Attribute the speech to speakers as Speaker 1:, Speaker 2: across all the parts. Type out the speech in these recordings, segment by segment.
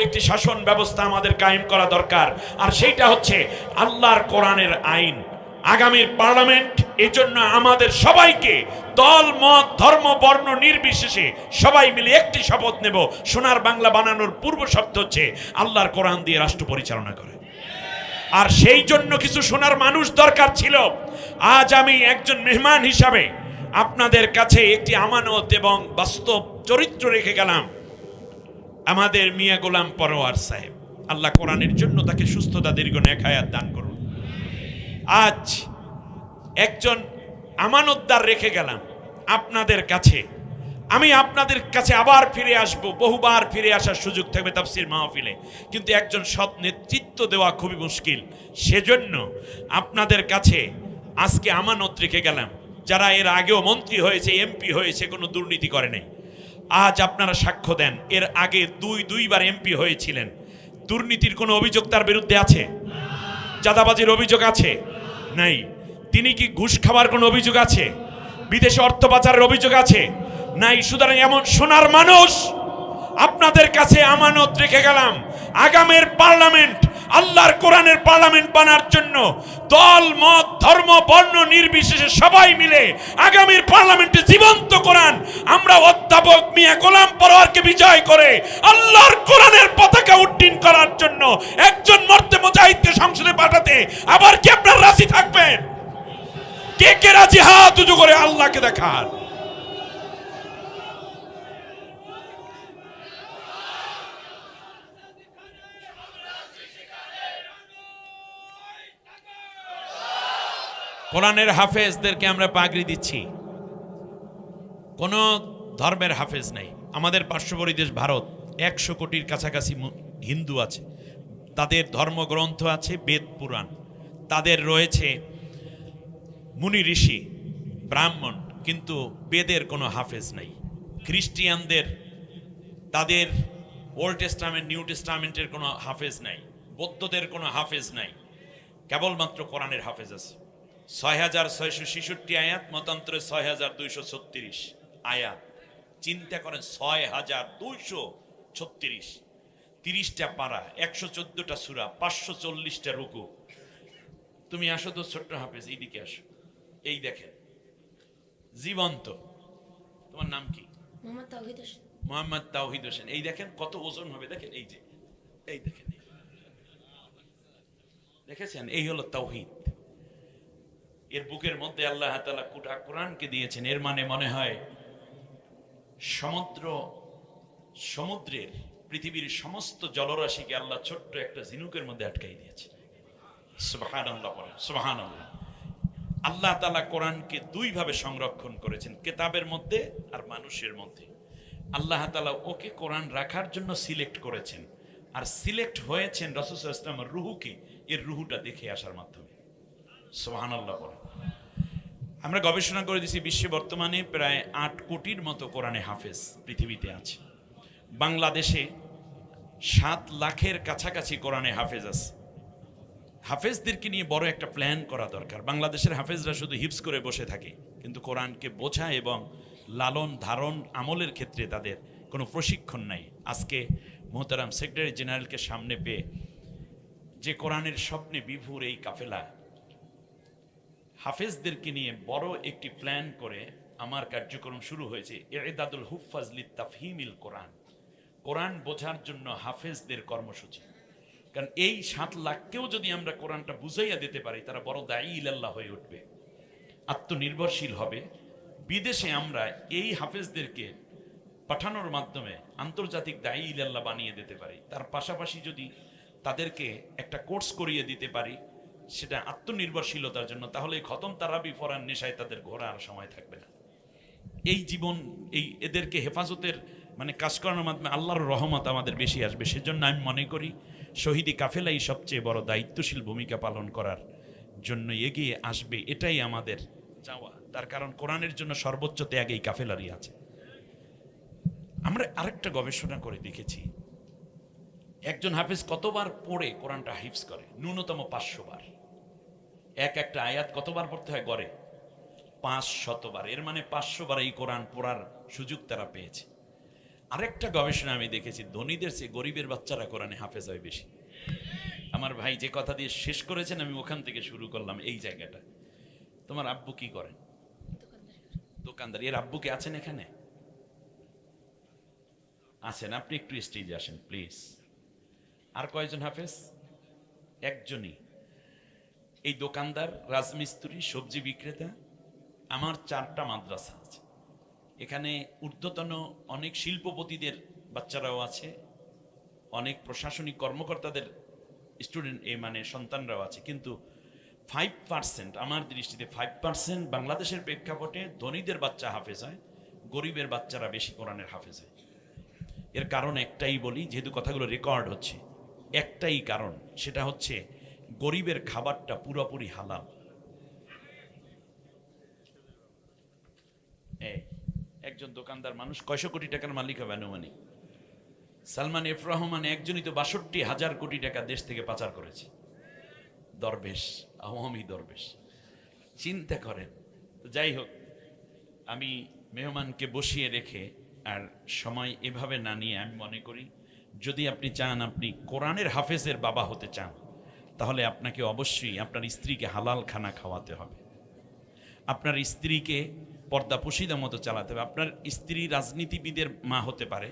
Speaker 1: একটি শাসন ব্যবস্থা আমাদের কায়েম করা দরকার। আর সেইটা হচ্ছে আল্লাহর কোরআনের আইন। আগামীর পার্লামেন্ট এই জন্য আমাদের সবাইকে দল, মত, ধর্ম, বর্ণ নির্বিশেষে সবাই মিলে একটি শপথ নেব। সোনার বাংলা বানানোর পূর্ব শব্দ হচ্ছে আল্লাহর কোরআন দিয়ে রাষ্ট্র পরিচালনা করে। আর সেই জন্য কিছু সোনার মানুষ দরকার ছিল। আজ আমি একজন মেহমান হিসাবে আপনাদের কাছে একটি আমানত এবং বাস্তব চরিত্র রেখে গেলাম। আমাদের মিয়া গোলাম পরোয়ার সাহেব, আল্লাহ কোরআনের জন্য তাকে সুস্থতা দীর্ঘ নেখায়াত দান করুন। আজ একজন আমানতদার রেখে গেলাম আপনাদের কাছে। আমি আপনাদের কাছে আবার ফিরে আসব, বহুবার ফিরে আসার সুযোগ থাকবে তাফসির মাহফিলে। কিন্তু একজন সৎ নেতৃত্ব দেওয়া খুবই মুশকিল। সেজন্য আপনাদের কাছে আজকে আমানত রেখে গেলাম। যারা এর আগেও মন্ত্রী হয়েছে, এমপি হয়েছে, কোনো দুর্নীতি করে নাই। আজ আপনারা সাক্ষ্য দেন। এর আগে দুই, দুইবার এমপি হয়েছিলেন। দুর্নীতির কোনো অভিযোগ তার বিরুদ্ধে আছে? চাঁদাবাজির অভিযোগ আছে? নাই। তিনি কি ঘুষ খাওয়ার কোনো অভিযোগ আছে? বিদেশে অর্থ পাচারের অভিযোগ আছে? নাই। সুতরাং এমন সোনার মানুষ আপনাদের কাছে আমানত রেখে গেলাম। আগামের পার্লামেন্ট, আল্লাহর কোরআনের পার্লামেন্ট বানার জন্য দল, মত, ধর্ম, বর্ণ, নির্বিশেষে সবাই মিলে আগামীর পার্লামেন্টে জীবন্ত কোরআন আমরা অধ্যাপক মিয়া গোলাম পরোয়ারকে বিজয় করে আল্লাহর কোরআনের পতাকা উড্ডীন করার জন্য একজন মর্তে মুজাহিদকে সংসদে পাঠাতে আবার কি আপনার রাজি থাকবেন? কে কে রাজি? হাত উঁচু করে আল্লাহকে দেখার কোরআনের হাফেজদেরকে আমরা পাগড়ি দিচ্ছি। কোন ধর্মের হাফেজ নাই। আমাদের পার্শ্ববর্তী দেশ ভারত, একশো কোটির কাছাকাছি হিন্দু আছে। তাদের ধর্মগ্রন্থ আছে বেদ পুরাণ। তাদের রয়েছে মুনি ঋষি, ব্রাহ্মণ, কিন্তু বেদের কোনো হাফেজ নাই। খ্রিস্টিয়ানদের, তাদের ওল্ড টেস্টামেন্ট, নিউ টেস্টামেন্টের কোনো হাফেজ নাই। বৌদ্ধদের কোনো হাফেজ নাই। কেবলমাত্র কোরআনের হাফেজ আছে। ছয় হাজার ছয়শো ছেষট্টি আয়াত, মতান্তরে ছয় হাজার দুইশো ছত্রিশ আয়াত। চিন্তা করেন ছয় হাজার দুইশো ছত্রিশ। তিরিশটা পাড়া একশো চোদ্দটা সুরা পাঁচশো চল্লিশটা রুকু। তুমি আসো তো ছোট্ট হাফেজ এইদিকে আসো। এই দেখেন জীবন্ত। তোমার নাম কি?
Speaker 2: মোহাম্মদ তাওহিদ হোসেন।
Speaker 1: এই দেখেন কত ওজন হবে দেখেন এই যে এই দেখেন। দেখেছেন? এই হলো তাওহিদ। এর বুকের মধ্যে আল্লাহ তাআলা কুটা কোরআনকে দিয়েছেন। এর মানে মনে হয় সমুদ্র, সমুদ্রের পৃথিবীর সমস্ত জলরাশিকে আল্লাহ ছোট্ট একটা ঝিনুকের মধ্যে আটকাই দিয়েছে। আল্লাহ আল্লাহ তালা কোরআনকে দুইভাবে সংরক্ষণ করেছেন, কেতাবের মধ্যে আর মানুষের মধ্যে। আল্লাহ তালা ওকে কোরআন রাখার জন্য সিলেক্ট করেছেন, আর সিলেক্ট হয়েছেন রসুল ইসলামের রুহুকে, এর রুহুটা দেখে আসার মাধ্যমে। সোহান আল্লাহ বলেন। আমরা গবেষণা করে দিছি বিশ্বে বর্তমানে প্রায় আট কোটির মতো কোরআনে হাফেজ পৃথিবীতে আছে। বাংলাদেশে সাত লাখের কাছাকাছি কোরআনে হাফেজ আছে। হাফেজদেরকে নিয়ে বড় একটা প্ল্যান করা দরকার। বাংলাদেশের হাফেজরা শুধু হিপস করে বসে থাকে, কিন্তু কোরআনকে বোঝা এবং লালন ধারণ আমলের ক্ষেত্রে তাদের কোনো প্রশিক্ষণ নাই। আজকে মোহতারাম সেক্রেটারি জেনারেলকে সামনে পেয়ে যে কোরআনের স্বপ্নে বিভুর এই কাফেলা হাফেজদেরকে নিয়ে বড় একটি প্ল্যান করে আমার কার্যক্রম শুরু হয়েছে। এদাদুল হুফাজলি তাফহিমিল কোরআন। কোরআন বোঝার জন্য হাফেজদের কর্মসূচি। কারণ এই সাত লাখকেও যদি আমরা কোরআনটা বুঝাইয়া দিতে পারি, তারা বড় দায়ী ইলাল্লাহ হয়ে উঠবে। আত্মনির্ভরশীল হবে। বিদেশে আমরা এই হাফেজদেরকে পাঠানোর মাধ্যমে আন্তর্জাতিক দায়ী ইলাল্লাহ বানিয়ে দিতে পারি। তার পাশাপাশি যদি তাদেরকে একটা কোর্স করিয়ে দিতে পারি সেটা আত্মনির্ভরশীলতার জন্য, তাহলে খতম তারাবি ফরান নেশায় তাদের ঘোরার সময় থাকবে না। এই জীবন, এই এদেরকে হেফাজতের মানে কাজ করানোর মাধ্যমে আল্লাহর রহমত আমাদের বেশি আসবে। সেজন্য আমি মনে করি, শহীদি কাফেলাই সবচেয়ে বড় দায়িত্বশীল ভূমিকা পালন করার জন্য এগিয়ে আসবে। এটাই আমাদের চাওয়া। তার কারণ কোরআনের জন্য সর্বোচ্চ ত্যাগ এই কাফেলারই আছে। আমরা আরেকটা গবেষণা করে দেখেছি। একজন হাফিজ কতবার পড়ে কোরআনটা হিফজ করে? ন্যূনতম পাঁচশো বার। এক একটা আয়াত কতবার পড়তে হয়? গড়ে। পাঁচ শতবার। এর মানে পাঁচশো বার এই কোরআন পড়ার সুযোগ তারা পেয়েছে। আরেকটা গবেষণা আমি দেখেছি, ধনীদের চেয়ে গরিবের বাচ্চারা কোরআনে হাফেজ হয় বেশি। আমার ভাই যে কথা দিয়ে শেষ করেছেন, আমি ওখান থেকে শুরু করলাম এই জায়গাটা। তোমার আব্বু কি করেন? দোকানদার। এর আব্বু কি আছেন এখানে? আছেন। আপনি একটু স্টেজে আসেন প্লিজ আর কয়জন হাফেজ? একজনই। এই দোকানদার, রাজমিস্ত্রি, সবজি বিক্রেতা, আমার চারটা মাদ্রাসা আছে। এখানে ঊর্ধ্বতন অনেক শিল্পপতিদের বাচ্চারাও আছে, অনেক প্রশাসনিক কর্মকর্তাদের স্টুডেন্ট এ মানে সন্তানরাও আছে। কিন্তু ফাইভ পার্সেন্ট আমার দৃষ্টিতে ফাইভ পার্সেন্ট বাংলাদেশের প্রেক্ষাপটে ধনীদের বাচ্চা হাফেজ হয়, গরিবের বাচ্চারা বেশি কোরআনের হাফেজ হয়। এর কারণ একটাই বলি, যেহেতু কথাগুলো রেকর্ড হচ্ছে, একটাই কারণ, সেটা হচ্ছে গরিবের খাবারটা পুরোপুরি হালাল। একজন দোকানদার মানুষ কয়শো কোটি টাকার মালিক হবে আনুমানিক? সালমান এফ রহমান একজনই তো বাষট্টি হাজার কোটি টাকা দেশ থেকে পাচার করেছে। দরবেশ, আওয়ামী দরবেশ। চিন্তা করেন, তো যাই হোক, আমি মেহমানকে বসিয়ে রেখে আর সময় এভাবে না নিয়ে আমি মনে করি, যদি আপনি চান আপনি কোরআনের হাফেজের বাবা হতে চান তাহলে আপনাকে অবশ্যই আপনার স্ত্রীকে হালাল খানা খাওয়াতে হবে। আপনার স্ত্রীকে পর্দা পুশিদা মতো চালাতে হবে। আপনার স্ত্রী রাজনীতিবিদের মা হতে পারে,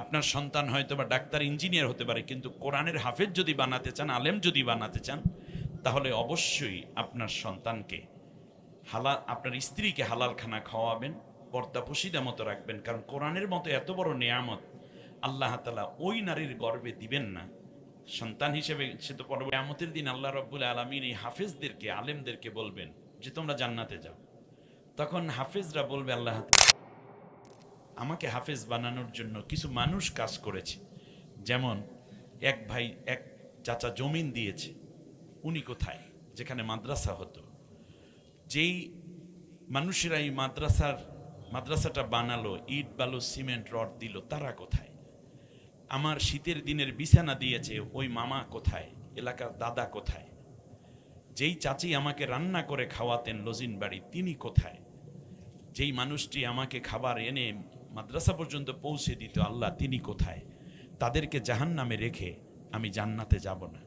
Speaker 1: আপনার সন্তান হয়তো বা ডাক্তার, ইঞ্জিনিয়ার হতে পারে, কিন্তু কোরআনের হাফেজ যদি বানাতে চান, আলেম যদি বানাতে চান, তাহলে অবশ্যই আপনার সন্তানকে হালাল আপনার স্ত্রীকে হালাল খানা খাওয়াবেন পর্দা পুশিদা মতো রাখবেন। কারণ কোরআনের মতো এত বড় নেয়ামত আল্লাহ তালা ওই নারীর গর্বে দিবেন না। সন্তান হিসেবে সে তো পরবর্তী আমতের দিন আল্লাহ রব্বুল আলমিন এই হাফেজদেরকে, আলেমদেরকে বলবেন যে, তোমরা জান্নাতে যাও। তখন হাফেজরা বলবে, আল্লাহ আমাকে হাফেজ বানানোর জন্য কিছু মানুষ কাজ করেছে। যেমন এক ভাই, এক চাচা জমিন দিয়েছে। উনি কোথায়? যেখানে মাদ্রাসা হতো। যেই মানুষেরা এই মাদ্রাসার, মাদ্রাসাটা বানালো, ইট, বালু, সিমেন্ট, রড দিল, তারা কোথায়? আমার শীতের দিনের বিছানা দিয়েছে, ওই মামা কোথায়? এলাকার দাদা কোথায়? যেই চাচি আমাকে রান্না করে খাওয়াতেন লজিন বাড়ি, তিনি কোথায়? যেই মানুষটি আমাকে খাবার এনে মাদ্রাসা পর্যন্ত পৌঁছে দিত, আল্লাহ তিনি কোথায়? তাদেরকে জাহান নামে রেখে আমি জান্নাতে যাব না।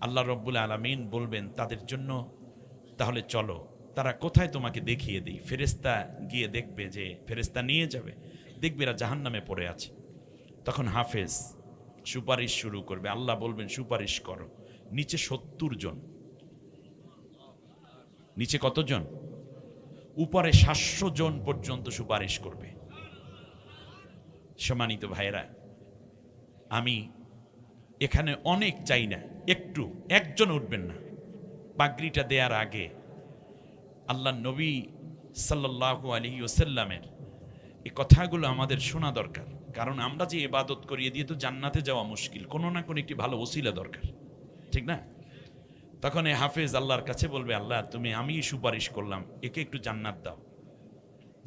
Speaker 1: আল্লাহ রব্বুল আলমিন বলবেন, তাদের জন্য তাহলে চলো, তারা কোথায় তোমাকে দেখিয়ে দিই? ফেরেস্তা গিয়ে দেখবে যে ফেরেস্তা নিয়ে যাবে, দেখবে এরা জাহান নামে পড়ে আছে। তখন হাফেজ সুপারিশ শুরু করবে। আল্লাহ বলবেন, সুপারিশ করো। নিচে সত্তর জন। নিচে কতজন? উপরে সাতশো জন পর্যন্ত সুপারিশ করবে। সম্মানিত ভাইয়েরা, আমি এখানে অনেক চাই না, একটু, একজন উঠবেন না। পাগড়িটা দেওয়ার আগে আল্লাহ নবী সাল্লাল্লাহু আলী ওসাল্লামের এই কথাগুলো আমাদের শোনা দরকার। কারণ আমরা যে ইবাদত করিয়ে দিয়ে তো জান্নাতে যাওয়া মুশকিল। কোনো না কোনো একটি ভালো ওসিলা দরকার। ঠিক না? তখন এই হাফেজ আল্লাহর কাছে বলবে, আল্লাহ, তুমি আমি সুপারিশ করলাম, একে একটু জান্নাত দাও।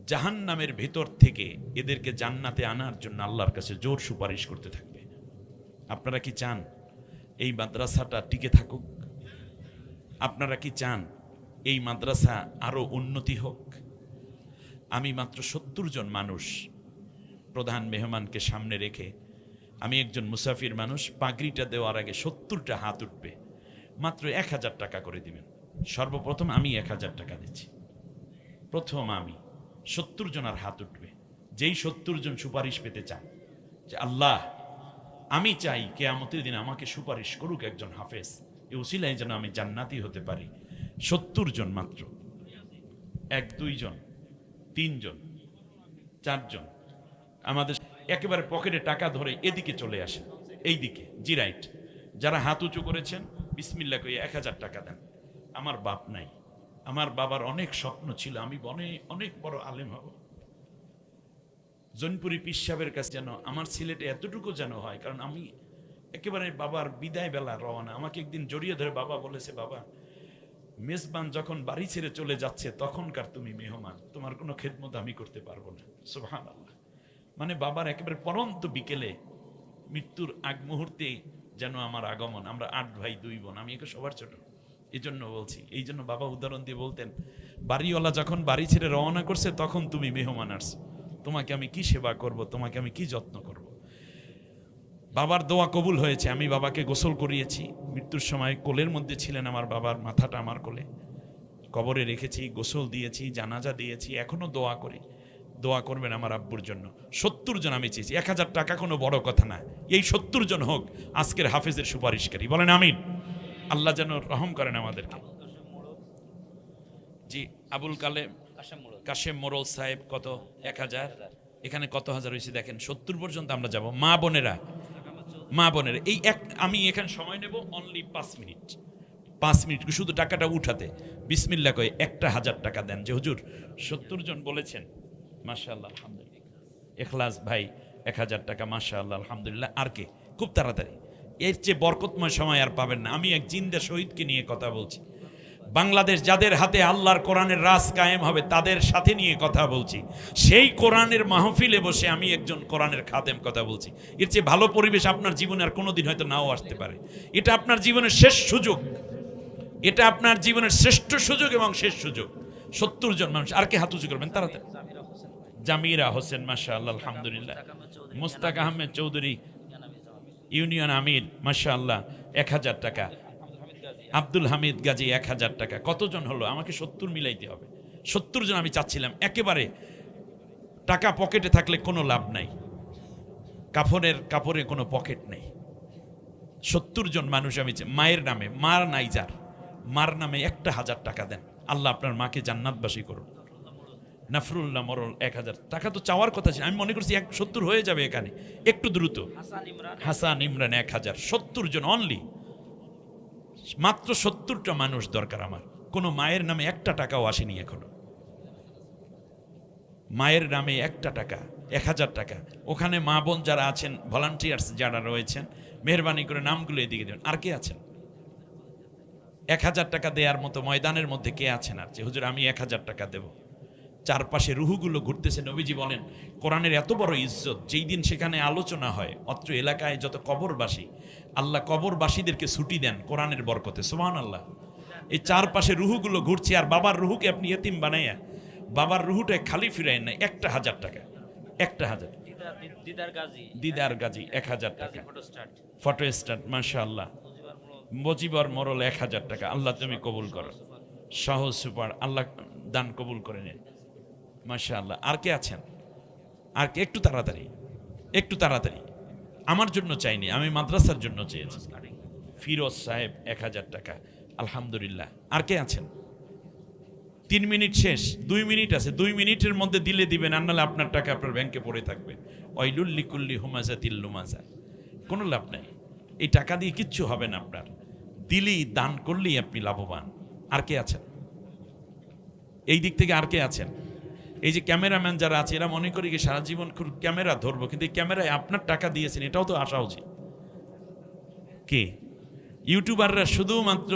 Speaker 1: জাহান নামের ভেতর থেকে এদেরকে জান্নাতে আনার জন্য আল্লাহর কাছে জোর সুপারিশ করতে থাকবে। আপনারা কি চান এই মাদ্রাসাটা টিকে থাকুক? আপনারা কি চান এই মাদ্রাসা আরও উন্নতি হোক? আমি মাত্র সত্তর জন মানুষ প্রধান মেহমানকে সামনে রেখে আমি একজন মুসাফির মানুষ, পাগড়িটা দেওয়ার আগে সত্তরটা হাত উঠবে, মাত্র এক হাজার টাকা করে দিবেন। সর্বপ্রথম আমি এক হাজার টাকা দিচ্ছি। প্রথম আমি, সত্তর জনের হাত উঠবে। যেই সত্তর জন সুপারিশ পেতে চান যে আল্লাহ, আমি চাই কেয়ামতের দিন আমাকে সুপারিশ করুক একজন হাফেজ। এই উসিলায় যেন আমি জান্নাতি হতে পারি। সত্তর জন মাত্র। এক দুইজন তিনজন চারজন আমাদের একেবারে পকেটে টাকা ধরে এদিকে চলে আসেন এই দিকে জি রাইট। যারা হাত উঁচু করেছেন বিসমিল্লা কই এক হাজার টাকা দেন। আমার বাপ নাই। আমার বাবার অনেক স্বপ্ন ছিল, আমি অনেক অনেক বড় আলেম হব। জৈনপুরি পিসাবের কাছে যেন আমার ছেলেটা এতটুকু যেন হয়, কারণ আমি একেবারে বাবার বিদায় বেলা রওনা। আমাকে একদিন জড়িয়ে ধরে বাবা বলেছে, বাবা, মেজবান যখন বাড়ি ছেড়ে চলে যাচ্ছে, তখনকার তুমি মেহমান। তোমার কোনো খেদমত আমি করতে পারব না। সুবহান আল্লাহ মানে বাবার একেবারে পরন্ত বিকেলে মৃত্যুর আগ মুহূর্তে যেন আমার আগমন, আমরা আট ভাই, দুই বোন, আমি একে সবার ছোট। এই জন্য বলছি, এই জন্য বাবা উদাহরণ দিয়ে বলতেন, বাড়িওয়ালা যখন বাড়ি ছেড়ে রওনা করছে, তখন তুমি মেহমান আসছো তোমাকে আমি কি সেবা করব? তোমাকে আমি কি যত্ন করব? বাবার দোয়া কবুল হয়েছে, আমি বাবাকে গোসল করিয়েছি। মৃত্যুর সময় কোলের মধ্যে ছিলেন আমার বাবার, মাথাটা আমার কোলে। কবরে রেখেছি, গোসল দিয়েছি, জানাজা দিয়েছি, এখনও দোয়া করি। দোয়া করবেন আমার আব্বুর জন্য। সত্তর জন আমি চেয়েছি। এক হাজার টাকা কোনো বড় কথা না। এই সত্তর জন হোক, আজকের হাফেজের সুপারিশকারী। বলেন আমিন। আল্লাহ যেন রহম করেন আমাদেরকে। জি, আবুল কালেম, কাশেম মোরল সাহেব কত? এক হাজার। এখানে কত হাজার হয়েছে দেখেন। সত্তর পর্যন্ত আমরা যাব। মা বোনেরা মা বোনেরা, এই এক, আমি এখানে সময় নেব অনলি পাঁচ মিনিট। পাঁচ মিনিট, শুধু টাকাটা উঠাতে। বিসমিল্লা কয়ে একটা হাজার টাকা দেন। যে হুজুর, সত্তর জন বলেছেন। মাশাআল্লাহ, আলহামদুলিল্লাহ। এখলাস ভাই, এক হাজার টাকা আলহামদুলিল্লাহ। আর কে? খুব তাড়াতাড়ি। এর চেয়ে বরকতময় সময় আর পাবেন না। আমি এক জিন্দা শহীদকে নিয়ে কথা বলছি। বাংলাদেশ যাদের হাতে আল্লাহর কোরআনের রাজ কায়েম হবে, তাদের সাথে নিয়ে কথা বলছি। সেই কোরআনের মাহফিলে বসে আমি একজন কোরআনের খাদেম কথা বলছি। এর চেয়ে ভালো পরিবেশ আপনার জীবনে আর কোনোদিন হয়তো নাও আসতে পারে। এটা আপনার জীবনের শেষ সুযোগ। এটা আপনার জীবনের শ্রেষ্ঠ সুযোগ এবং শেষ সুযোগ। সত্তর জন মানুষ। আর কে হাত উঁচু করবেন? তাড়াতাড়ি। জামিরা হোসেন মাসা আল্লাহ আলহামদুলিল্লাহ। মুস্তাক আহমেদ চৌধুরী, ইউনিয়ন আমির মাসা আল্লাহ এক হাজার টাকা। আব্দুল হামিদ গাজী, এক হাজার টাকা। কতজন হলো? আমাকে সত্তর মিলাইতে হবে। সত্তর জন আমি চাচ্ছিলাম। একেবারে টাকা পকেটে থাকলে কোনো লাভ নাই। কাফনের কাপড়ে কোনো পকেট নেই। সত্তর জন মানুষ আমি। মায়ের নামে, মার নাই যার। মার নামে একটা হাজার টাকা দেন। আল্লাহ আপনার মাকে জান্নাতবাসী করুন। নাফরুল্লাহ মরল এক হাজার। টাকা তো চাওয়ার কথা ছিল। আমি মনে করছি এক সত্তর হয়ে যাবে এখানে। একটু দ্রুত। হাসান ইমরান। এক হাজার। সত্তর জন অনলি মাত্র সত্তরটা মানুষ দরকার আমার। কোনো মায়ের নামে একটা টাকাও আসেনি এখনও। মায়ের নামে একটা টাকা এক হাজার টাকা। ওখানে মা বোন যারা আছেন ভলান্টিয়ার্স যারা রয়েছেন মেহরবানি করে নামগুলো এদিকে দেবেন। আর কে আছেন? এক হাজার টাকা দেওয়ার মতো ময়দানের মধ্যে কে আছেন আর যে? হুজুর আমি এক হাজার টাকা দেব। চারপাশে রুহুগুলো ঘুরতেছে নবীজি বলেন কোরআনের এত বড় ইজ্জত যেই দিন সেখানে আলোচনা হয় অত্র এলাকায় যত কবরবাসী আল্লাহ কবরবাসীদেরকে ছুটি দেন কোরআনের বরকতে। সোমান আল্লাহ এই চারপাশে রুহুগুলো ঘুরছে আর বাবার রুহুকে আপনি এতিম বানাইয়া বাবার রুহুটায় খালি ফিরাই না একটা হাজার টাকা একটা হাজার।
Speaker 3: দিদার গাজী।
Speaker 1: এক হাজার টাকা।
Speaker 3: ফটো স্টার্ট
Speaker 1: মাশা আল্লাহ মজিবর মরল এক হাজার টাকা। আল্লাহ তুমি কবুল করো। সহজ সুপার আল্লাহ দান কবুল করে নিন। মাশা আল্লাহ আর কে আছেন? আর কে? একটু তাড়াতাড়ি। একটু তাড়াতাড়ি। আমার জন্য চাইনি, আমি মাদ্রাসার জন্য চেয়েছি। ফিরোজ সাহেব এক হাজার টাকা। আলহামদুলিল্লাহ। আর কে আছেন? তিন মিনিট শেষ। দুই মিনিট আছে। দুই মিনিটের মধ্যে দিলে দিবেন, আর নাহলে আপনার টাকা আপনার ব্যাংকে পড়ে থাকবে। ওয়াইলুল্লি কুল্লি হুমাজা তিল্লুমাজা কোনো লাভ নাই। এই টাকা দিয়ে কিচ্ছু হবে না আপনার। দিলেই, দান করলেই আপনি লাভবান। আর কে আছেন? এই দিক থেকে আর কে আছেন? এই যে ক্যামেরাম্যান যারা আছে, এরা মনে করি সারা জীবন ক্যামেরা ধরবো, কিন্তু এই ক্যামেরায় আপনার টাকা দিয়েছেন, এটাও তো আসা উচিত। কে? ইউটিউবাররা শুধুমাত্র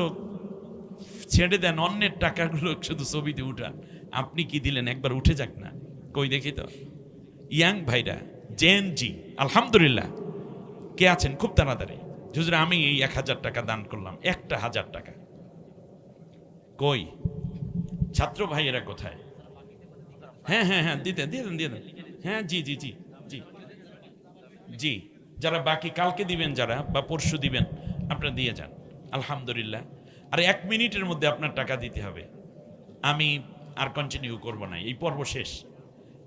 Speaker 1: ছেড়ে দেন অন্যের টাকাগুলো, শুধু ছবিতে উঠান আপনি কি দিলেন? একবার উঠে যাক না। কই দেখি তো। ইয়াং ভাইরা, জেন জি, আলহামদুলিল্লাহ। কে আছেন? খুব তাড়াতাড়ি। হুজুর, আমি এই এক হাজার টাকা দান করলাম, একটা হাজার টাকা। কই? ছাত্র ভাইয়েরা কোথায়? হ্যাঁ হ্যাঁ হ্যাঁ দিতেন দিয়ে দেন দিয়ে দেন। হ্যাঁ জি জি জি জি। জি যারা বাকি কালকে দিবেন যারা বা পরশু দিবেন আপনারা দিয়ে যান। আলহামদুলিল্লাহ। আর এক মিনিটের মধ্যে আপনার টাকা দিতে হবে। আমি আর কন্টিনিউ করব না। এই পর্ব শেষ।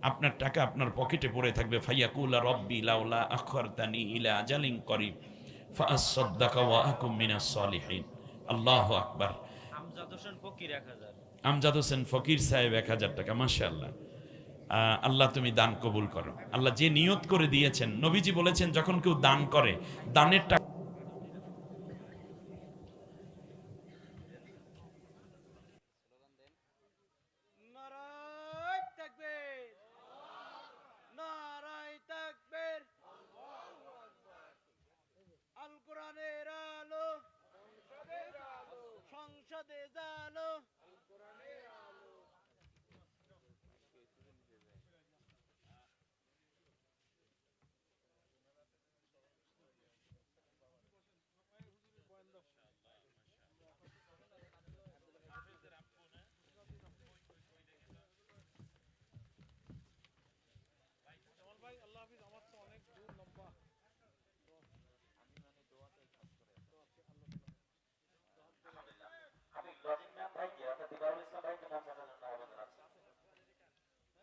Speaker 1: আপনার টাকা আপনার পকেটে পড়ে থাকবে। ফাইয়াকুলা রব্বি লাউলা আখরতানি ইলা আজালিন করিম সলিহিন। আল্লাহু আকবার।
Speaker 3: আমজাদ হোসেন ফকির এক হাজার।
Speaker 1: আমজাদ হোসেন ফকির সাহেব এক হাজার টাকা মাশাআল্লাহ। আহ, আল্লাহ তুমি দান কবুল করো। আল্লাহ যে নিয়ত করে দিয়েছেন, নবীজি বলেছেন, যখন কেউ দান করে, দানের টাকা